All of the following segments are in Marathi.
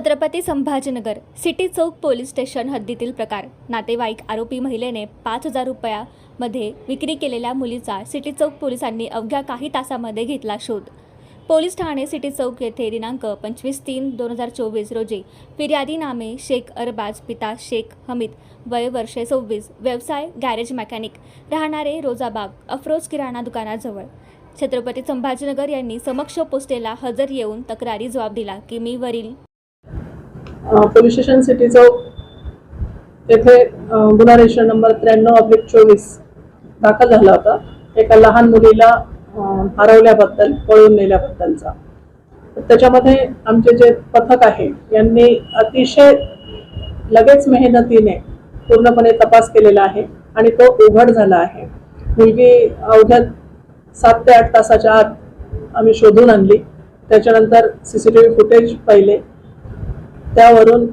छत्रपती संभाजीनगर सिटी चौक पोलीस स्टेशन हद्दीतील प्रकार. नातेवाईक आरोपी महिलेने पाच हजार रुपयामध्ये विक्री केलेल्या मुलीचा सिटी चौक पोलिसांनी अवघ्या काही तासामध्ये घेतला शोध. पोलीस ठाणे सिटी चौक येथे दिनांक पंचवीस तीन दोन हजार चोवीस रोजी फिर्यादी नामे शेख अरबाज पिता शेख हमीद वय वर्षे सव्वीस व्यवसाय गॅरेज मेकॅनिक राहणारे रोजाबाग अफरोज किराणा दुकानाजवळ. छत्रपती संभाजीनगर यांनी समक्ष पोस्टेला हजर येऊन तक्रारी जबाब दिला की मी वरील पोलीस स्टेशन सिटी चौक येथे गुन्हा रेशन नंबर त्र्याण्णव अब्लिक चोवीस दाखल झाला होता. एका लहान मुलीला हरवल्याबद्दल पळून नेल्याबद्दलचा. त्याच्यामध्ये आमचे जे पथक आहे यांनी अतिशय लगेच मेहनतीने पूर्णपणे तपास केलेला आहे आणि तो उघड झाला आहे. मुलगी अवघ्या सात ते आठ तासाच्या आत आम्ही शोधून आणली. त्याच्यानंतर C C T V footage पाहिले. त्यावरून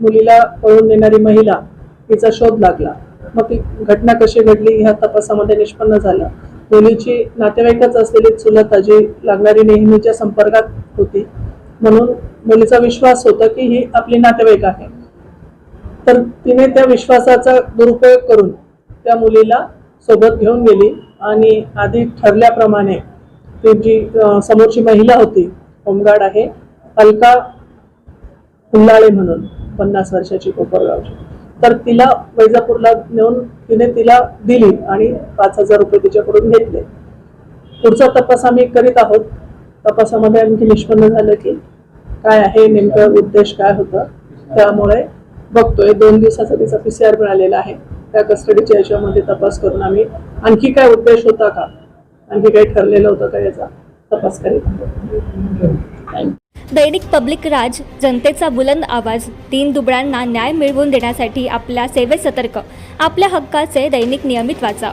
मुलीला पळून नेणारी महिला तिचा शोध लागला. मग ती घटना कशी घडली ह्या तपासामध्ये निष्पन्न झालं. मुलीची नातेवाईकच असलेली चुलत अजी लागणारी नेहमीच्या संपर्कात होती. म्हणून मुलीचा विश्वास होता की ही आपली नातेवाईक आहे. तर तिने त्या विश्वासाचा दुरुपयोग करून त्या मुलीला सोबत घेऊन गेली आणि आधी ठरल्याप्रमाणे ती जी समोरची महिला होती होमगार्ड आहे अलका हुल्लाळे म्हणून पन्नास वर्षाची कोपरगावची तर तिला वैजापूरला नेऊन तिने तिला दिली आणि पाच हजार रुपये तिच्याकडून घेतले. पुढचा तपास आम्ही करीत आहोत. तपासामध्ये आणखी निष्पन्न झालं की काय आहे नेमकं उद्देश काय होतं त्यामुळे बघतोय. दोन दिवसाचा तिचा पी सी आर मिळालेला आहे. त्या कस्टडीच्या याच्यामध्ये तपास करून आम्ही आणखी काय उद्देश होता का? आणखी काही ठरलेलं होतं का याचा तपास करीत आहोत. दैनिक पब्लिक राज जनतेचा बुलंद आवाज तीन दुबळ्यांना न्याय मिळवून देण्यासाठी आपल्या सेवेत सतर्क. आपल्या हक्काचे दैनिक नियमित वाचा